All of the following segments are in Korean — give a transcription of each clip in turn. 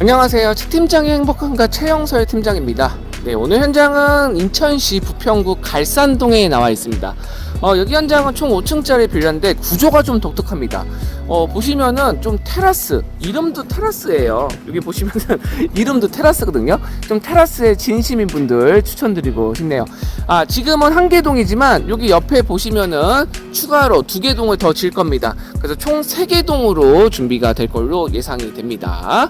안녕하세요. 최 팀장의 행복한가 최영설 팀장입니다. 네, 오늘 현장은 인천시 부평구 갈산동에 나와 있습니다. 어, 여기 현장은 총 5층짜리 빌라인데 구조가 좀 독특합니다. 어, 보시면은 좀 테라스, 이름도 테라스예요. 여기 보시면은 이름도 테라스거든요. 좀 테라스에 진심인 분들 추천드리고 싶네요. 아, 지금은 한 개 동이지만 여기 옆에 보시면은 추가로 두 개 동을 더 질 겁니다. 그래서 총 세 개 동으로 준비가 될 걸로 예상이 됩니다.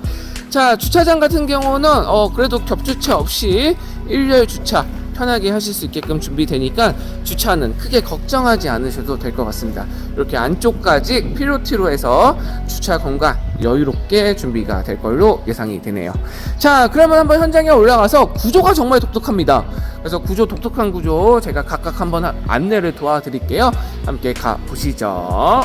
자 주차장 같은 경우는 어 그래도 겹주차 없이 일렬 주차 편하게 하실 수 있게끔 준비되니까 주차는 크게 걱정하지 않으셔도 될 것 같습니다. 이렇게 안쪽까지 피로티로 해서 주차 공간 여유롭게 준비가 될 걸로 예상이 되네요. 자, 그러면 한번 현장에 올라가서 구조가 정말 독특합니다. 그래서 구조 독특한 구조 제가 각각 한번 하- 안내를 도와드릴게요. 함께 가 보시죠.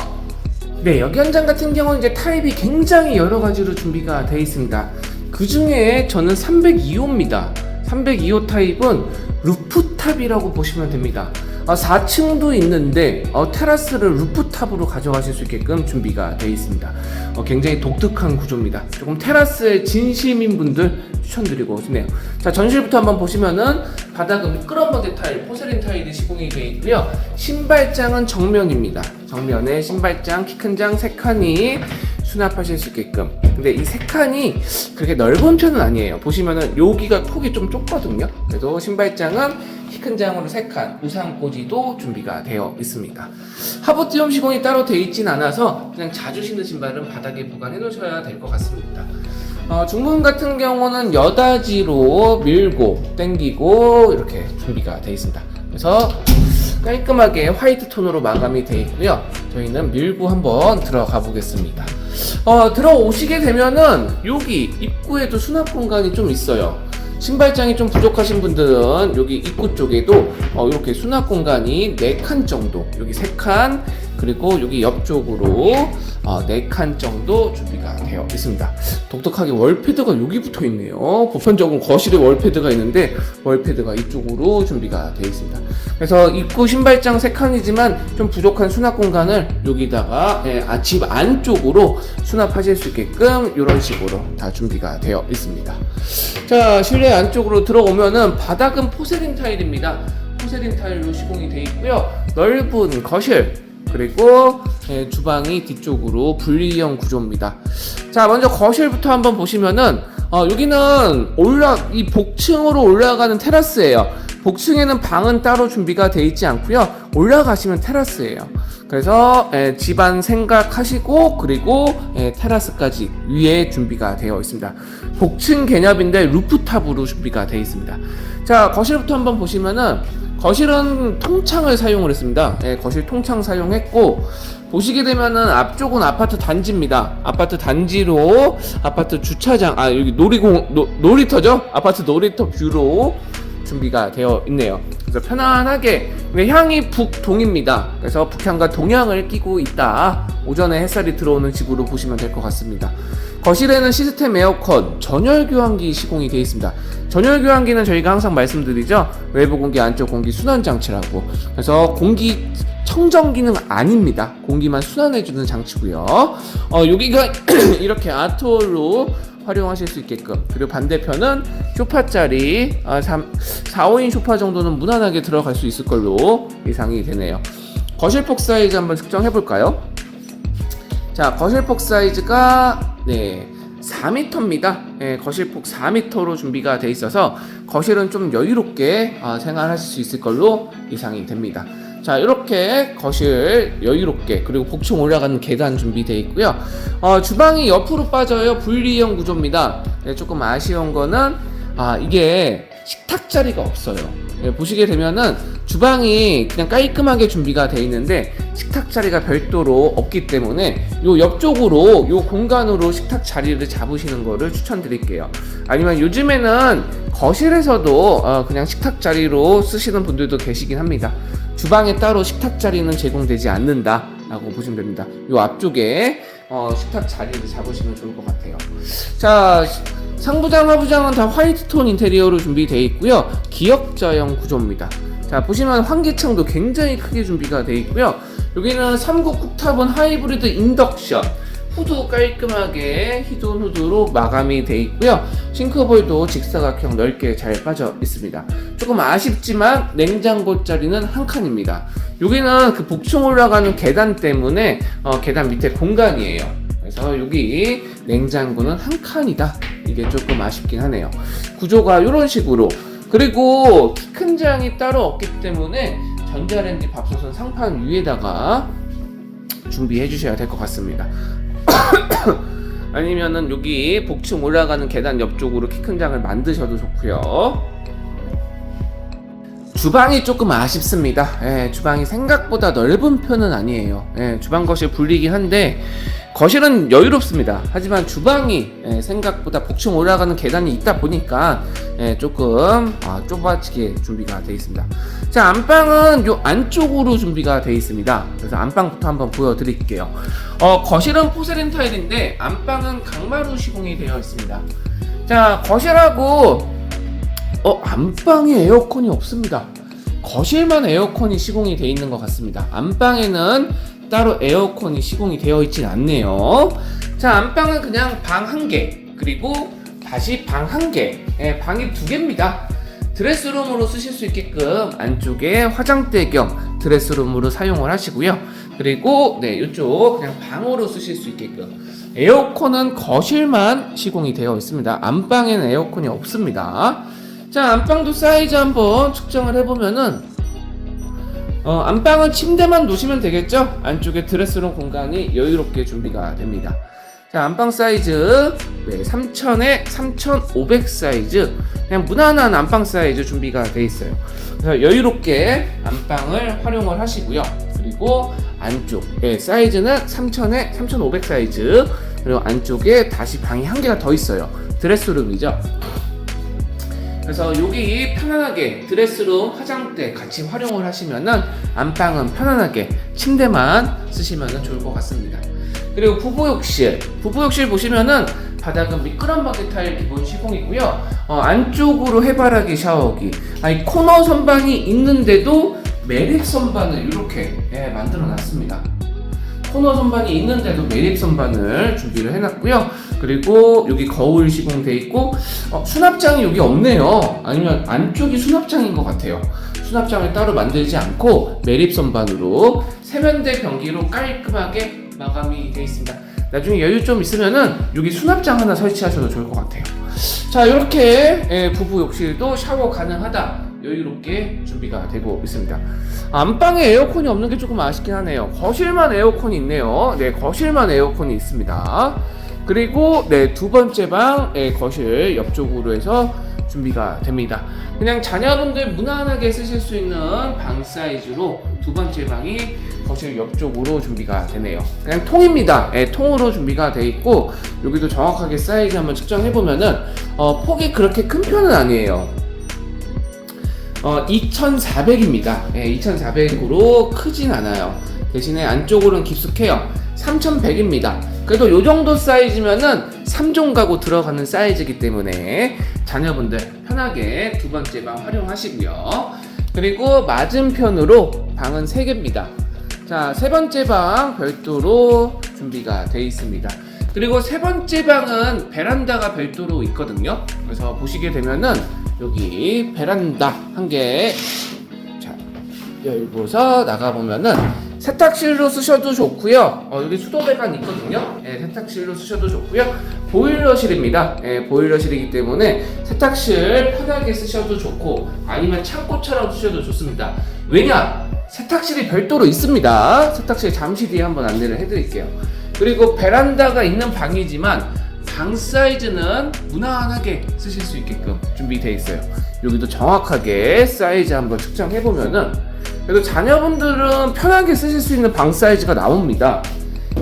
네, 여기 현장 같은 경우는 이제 타입이 굉장히 여러 가지로 준비가 되어 있습니다. 그 중에 저는 302호입니다. 302호 타입은 루프탑이라고 보시면 됩니다. 어, 4층도 있는데 어, 테라스를 루프탑으로 가져가실 수 있게끔 준비가 되어 있습니다. 어, 굉장히 독특한 구조입니다. 조금 테라스에 진심인 분들 추천드리고 싶네요. 자 전실부터 한번 보시면은 바닥은 미끄럼버게 타일, 포세린 타일이 시공이 되어 있고요. 신발장은 정면입니다. 정면에 신발장 키 큰장세 칸이 수납하실 수 있게끔. 근데 이 세 칸이 그렇게 넓은 편은 아니에요. 보시면은 여기가 폭이 좀 좁거든요. 그래도 신발장은 키 큰 장으로 세 칸, 우산 꽂이도 준비가 되어 있습니다. 하부 띄움 시공이 따로 되어 있진 않아서 그냥 자주 신는 신발은 바닥에 보관해 놓으셔야 될 것 같습니다. 어, 중문 같은 경우는 여다지로 밀고 당기고 이렇게 준비가 되어 있습니다. 그래서 깔끔하게 화이트 톤으로 마감이 되어 있고요. 저희는 밀고 한번 들어가 보겠습니다. 어, 들어오시게 되면은 여기 입구에도 수납 공간이 좀 있어요. 신발장이 좀 부족하신 분들은 여기 입구 쪽에도 어, 이렇게 수납 공간이 4칸 정도, 여기 3칸, 그리고 여기 옆쪽으로 어, 4칸 정도 준비가 되어 있습니다. 독특하게 월패드가 여기 붙어 있네요. 보편적으로 거실에 월패드가 있는데 월패드가 이쪽으로 준비가 되어 있습니다. 그래서 입구 신발장 3칸이지만 좀 부족한 수납 공간을 여기다가 예, 아, 집 안쪽으로 수납하실 수 있게끔 이런 식으로 다 준비가 되어 있습니다. 자 실내 안쪽으로 들어오면은 바닥은 포세린 타일입니다. 포세린 타일로 시공이 되어 있고요. 넓은 거실 그리고 예, 주방이 뒤쪽으로 분리형 구조입니다. 자, 먼저 거실부터 한번 보시면은 어, 여기는 올라 이 복층으로 올라가는 테라스예요. 복층에는 방은 따로 준비가 되어 있지 않고요. 올라가시면 테라스예요. 그래서 예, 집안 생각하시고 그리고 예, 테라스까지 위에 준비가 되어 있습니다. 복층 개념인데 루프탑으로 준비가 되어 있습니다. 자, 거실부터 한번 보시면은 거실은 통창을 사용을 했습니다. 예, 거실 통창 사용했고 보시게 되면은 앞쪽은 아파트 단지입니다. 아파트 단지로 아파트 주차장 아 여기 놀이공 노, 놀이터죠? 아파트 놀이터 뷰로 준비가 되어 있네요. 그래서 편안하게 왜 향이 북동입니다. 그래서 북향과 동향을 끼고 있다. 오전에 햇살이 들어오는 집으로 보시면 될 것 같습니다. 거실에는 시스템 에어컨, 전열 교환기 시공이 되어 있습니다. 전열 교환기는 저희가 항상 말씀드리죠. 외부 공기, 안쪽 공기 순환 장치라고. 그래서 공기 청정기는 아닙니다. 공기만 순환해주는 장치고요. 어, 여기가 이렇게 아토로 활용하실 수 있게끔 그리고 반대편은 쇼파짜리 아, 3, 4, 5인 쇼파 정도는 무난하게 들어갈 수 있을 걸로 예상이 되네요. 거실 폭 사이즈 한번 측정해 볼까요? 자, 거실 폭 사이즈가 네 4m입니다. 네, 거실폭 4m로 준비가 돼 있어서 거실은 좀 여유롭게 아, 생활하실 수 있을 걸로 예상이 됩니다. 자, 이렇게 거실 여유롭게 그리고 복층 올라가는 계단 준비되어 있고요. 어, 주방이 옆으로 빠져요. 분리형 구조입니다. 네, 조금 아쉬운 거는 아, 이게 식탁 자리가 없어요. 예, 보시게 되면은 주방이 그냥 깔끔하게 준비가 되어 있는데 식탁 자리가 별도로 없기 때문에 요 옆쪽으로 요 공간으로 식탁 자리를 잡으시는 거를 추천드릴게요. 아니면 요즘에는 거실에서도 어, 그냥 식탁 자리로 쓰시는 분들도 계시긴 합니다. 주방에 따로 식탁 자리는 제공되지 않는다 라고 보시면 됩니다. 요 앞쪽에 어, 식탁 자리를 잡으시면 좋을 것 같아요. 자, 상부장, 하부장은 다 화이트 톤 인테리어로 준비되어 있고요. 기역자형 구조입니다. 자, 보시면 환기창도 굉장히 크게 준비가 되어 있고요. 여기는 3국 쿡탑은 하이브리드 인덕션. 후드 깔끔하게 히든 후드로 마감이 돼 있고요. 싱크볼도 직사각형 넓게 잘 빠져 있습니다. 조금 아쉽지만 냉장고 자리는 한 칸입니다. 여기는 그 복층 올라가는 계단 때문에 어, 계단 밑에 공간이에요. 그래서 여기 냉장고는 한 칸이다. 이게 조금 아쉽긴 하네요. 구조가 이런 식으로 그리고 키 큰 장이 따로 없기 때문에 전자레인지 밥솥은 상판 위에다가 준비해 주셔야 될 것 같습니다. 아니면은 여기 복층 올라가는 계단 옆쪽으로 키 큰 장을 만드셔도 좋고요. 주방이 조금 아쉽습니다. 예, 주방이 생각보다 넓은 편은 아니에요. 예, 주방 거실 분리긴 한데 거실은 여유롭습니다. 하지만 주방이 예, 생각보다 복층 올라가는 계단이 있다 보니까 예, 조금 아, 좁아지게 준비가 되어 있습니다. 자 안방은 요 안쪽으로 준비가 되어 있습니다. 그래서 안방부터 한번 보여드릴게요. 어, 거실은 포세린 타일인데 안방은 강마루 시공이 되어 있습니다. 자 거실하고 어 안방에 에어컨이 없습니다. 거실만 에어컨이 시공이 되어 있는 것 같습니다. 안방에는 따로 에어컨이 시공이 되어 있진 않네요. 자, 안방은 그냥 방 한 개, 그리고 다시 방 한 개, 예, 방이 두 개입니다. 드레스룸으로 쓰실 수 있게끔 안쪽에 화장대 겸 드레스룸으로 사용을 하시고요. 그리고 네, 이쪽 그냥 방으로 쓰실 수 있게끔 에어컨은 거실만 시공이 되어 있습니다. 안방에는 에어컨이 없습니다. 자, 안방도 사이즈 한번 측정을 해보면은 어, 안방은 침대만 놓으시면 되겠죠? 안쪽에 드레스룸 공간이 여유롭게 준비가 됩니다. 자, 안방 사이즈 네, 3000에 3500 사이즈 그냥 무난한 안방 사이즈 준비가 돼 있어요. 그래서 여유롭게 안방을 활용을 하시고요. 그리고 안쪽 예, 사이즈는 3000에 3500 사이즈 그리고 안쪽에 다시 방이 한 개가 더 있어요. 드레스룸이죠. 그래서 여기 편안하게 드레스룸, 화장대 같이 활용을 하시면은 안방은 편안하게 침대만 쓰시면 좋을 것 같습니다. 그리고 부부욕실, 부부욕실 보시면은 바닥은 미끄럼 바게 타일 기본 시공이고요. 어, 안쪽으로 해바라기 샤워기, 아니 코너 선반이 있는데도 매립 선반을 이렇게 예, 만들어 놨습니다. 코너 선반이 있는데도 매립 선반을 준비를 해놨고요. 그리고 여기 거울 시공돼 있고 어, 수납장이 여기 없네요. 아니면 안쪽이 수납장인 것 같아요. 수납장을 따로 만들지 않고 매립 선반으로 세면대 변기로 깔끔하게 마감이 되어 있습니다. 나중에 여유 좀 있으면은 여기 수납장 하나 설치하셔도 좋을 것 같아요. 자 이렇게 예, 부부 욕실도 샤워 가능하다. 여유롭게 준비가 되고 있습니다. 안방에 에어컨이 없는 게 조금 아쉽긴 하네요. 거실만 에어컨이 있네요. 네, 거실만 에어컨이 있습니다. 그리고 네, 두 번째 방 네, 거실 옆쪽으로 해서 준비가 됩니다. 그냥 자녀분들 무난하게 쓰실 수 있는 방 사이즈로 두 번째 방이 거실 옆쪽으로 준비가 되네요. 그냥 통입니다. 네, 통으로 준비가 돼 있고 여기도 정확하게 사이즈 한번 측정해 보면은 어, 폭이 그렇게 큰 편은 아니에요. 어, 2,400입니다. 예, 2,400으로 크진 않아요. 대신에 안쪽으로는 깊숙해요. 3,100입니다. 그래도 요 정도 사이즈면은 3종 가구 들어가는 사이즈이기 때문에 자녀분들 편하게 두 번째 방 활용하시고요. 그리고 맞은편으로 방은 3개입니다. 자, 세 번째 방 별도로 준비가 되어 있습니다. 그리고 세 번째 방은 베란다가 별도로 있거든요. 그래서 보시게 되면은 여기 베란다 한 개. 자, 열고서 나가보면은 세탁실로 쓰셔도 좋고요. 어, 여기 수도 배관 있거든요. 예, 세탁실로 쓰셔도 좋고요. 보일러실입니다. 예, 보일러실이기 때문에 세탁실 편하게 쓰셔도 좋고 아니면 창고처럼 쓰셔도 좋습니다. 왜냐? 세탁실이 별도로 있습니다. 세탁실 잠시 뒤에 한번 안내를 해드릴게요. 그리고 베란다가 있는 방이지만 방 사이즈는 무난하게 쓰실 수 있게끔 준비되어 있어요. 여기도 정확하게 사이즈 한번 측정해 보면은 그래도 자녀분들은 편하게 쓰실 수 있는 방 사이즈가 나옵니다.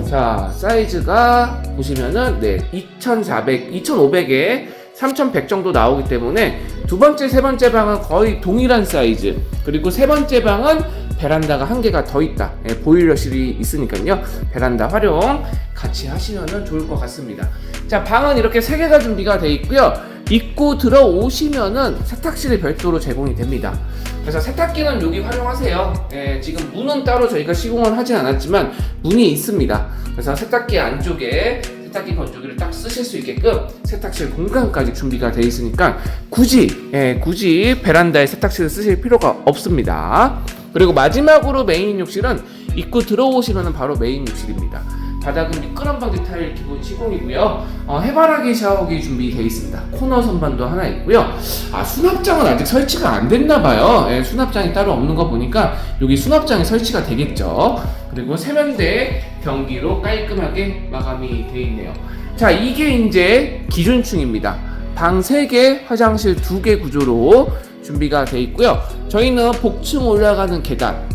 자, 사이즈가 보시면은 네, 2,400, 2,500에 3,100 정도 나오기 때문에 두 번째, 세 번째 방은 거의 동일한 사이즈. 그리고 세 번째 방은 베란다가 한 개가 더 있다. 예, 보일러실이 있으니까요. 베란다 활용 같이 하시면 좋을 것 같습니다. 자, 방은 이렇게 세 개가 준비가 되어 있고요. 입구 들어오시면은 세탁실이 별도로 제공이 됩니다. 그래서 세탁기는 여기 활용하세요. 예, 지금 문은 따로 저희가 시공을 하진 않았지만 문이 있습니다. 그래서 세탁기 안쪽에 세탁기 건조기를 딱 쓰실 수 있게끔 세탁실 공간까지 준비가 되어 있으니까 굳이 예, 굳이 베란다에 세탁실을 쓰실 필요가 없습니다. 그리고 마지막으로 메인 욕실은 입구 들어오시면 바로 메인 욕실입니다. 바닥은 미끄럼 방지 타일 기본 시공이고요. 어, 해바라기 샤워기 준비되어 있습니다. 코너 선반도 하나 있고요. 아 수납장은 아직 설치가 안 됐나 봐요. 예, 수납장이 따로 없는 거 보니까 여기 수납장이 설치가 되겠죠. 그리고 세면대 변기로 깔끔하게 마감이 되어 있네요. 자 이게 이제 기준층입니다. 방 3개, 화장실 2개 구조로 준비가 되어 있고요. 저희는 복층 올라가는 계단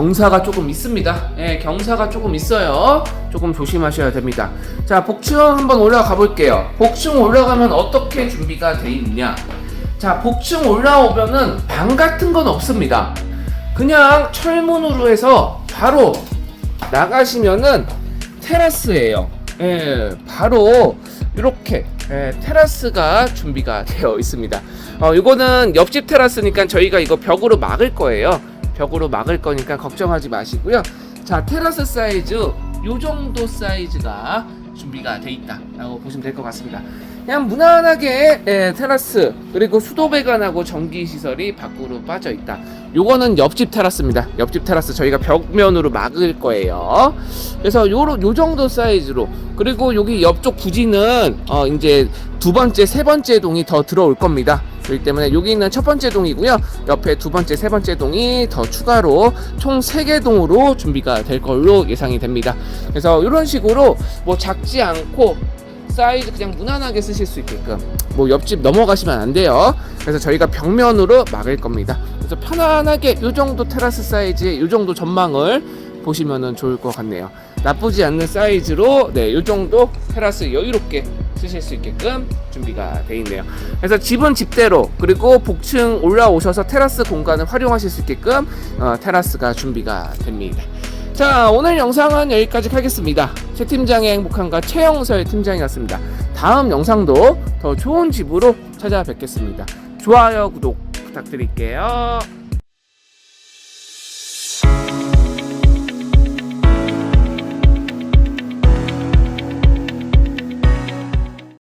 경사가 조금 있습니다. 예, 경사가 조금 있어요. 조금 조심하셔야 됩니다. 자, 복층 한번 올라가 볼게요. 복층 올라가면 어떻게 준비가 돼 있냐? 자, 복층 올라오면은 방 같은 건 없습니다. 그냥 철문으로 해서 바로 나가시면은 테라스예요. 예, 바로 이렇게 예, 테라스가 준비가 되어 있습니다. 어, 이거는 옆집 테라스니까 저희가 이거 벽으로 막을 거예요. 벽으로 막을 거니까 걱정하지 마시고요. 자, 테라스 사이즈 요 정도 사이즈가 준비가 돼 있다라고 보시면 될 것 같습니다. 그냥 무난하게 예, 테라스 그리고 수도 배관하고 전기 시설이 밖으로 빠져 있다. 요거는 옆집 테라스입니다. 옆집 테라스 저희가 벽면으로 막을 거예요. 그래서 요로 요 정도 사이즈로 그리고 여기 옆쪽 부지는 어 이제 두 번째, 세 번째 동이 더 들어올 겁니다. 그렇기 때문에 여기 있는 첫 번째 동이고요. 옆에 두 번째, 세 번째 동이 더 추가로 총 세 개 동으로 준비가 될 걸로 예상이 됩니다. 그래서 이런 식으로 뭐 작지 않고 사이즈 그냥 무난하게 쓰실 수 있게끔 뭐 옆집 넘어가시면 안 돼요. 그래서 저희가 벽면으로 막을 겁니다. 그래서 편안하게 이 정도 테라스 사이즈의 이 정도 전망을 보시면은 좋을 것 같네요. 나쁘지 않는 사이즈로 네, 이 정도 테라스 여유롭게 쓰실 수 있게끔 준비가 돼 있네요. 그래서 집은 집대로 그리고 복층 올라오셔서 테라스 공간을 활용하실 수 있게끔 어, 테라스가 준비가 됩니다. 자 오늘 영상은 여기까지 하겠습니다. 최 팀장의 행복한가 최영설 팀장이었습니다. 다음 영상도 더 좋은 집으로 찾아뵙겠습니다. 좋아요 구독 부탁드릴게요.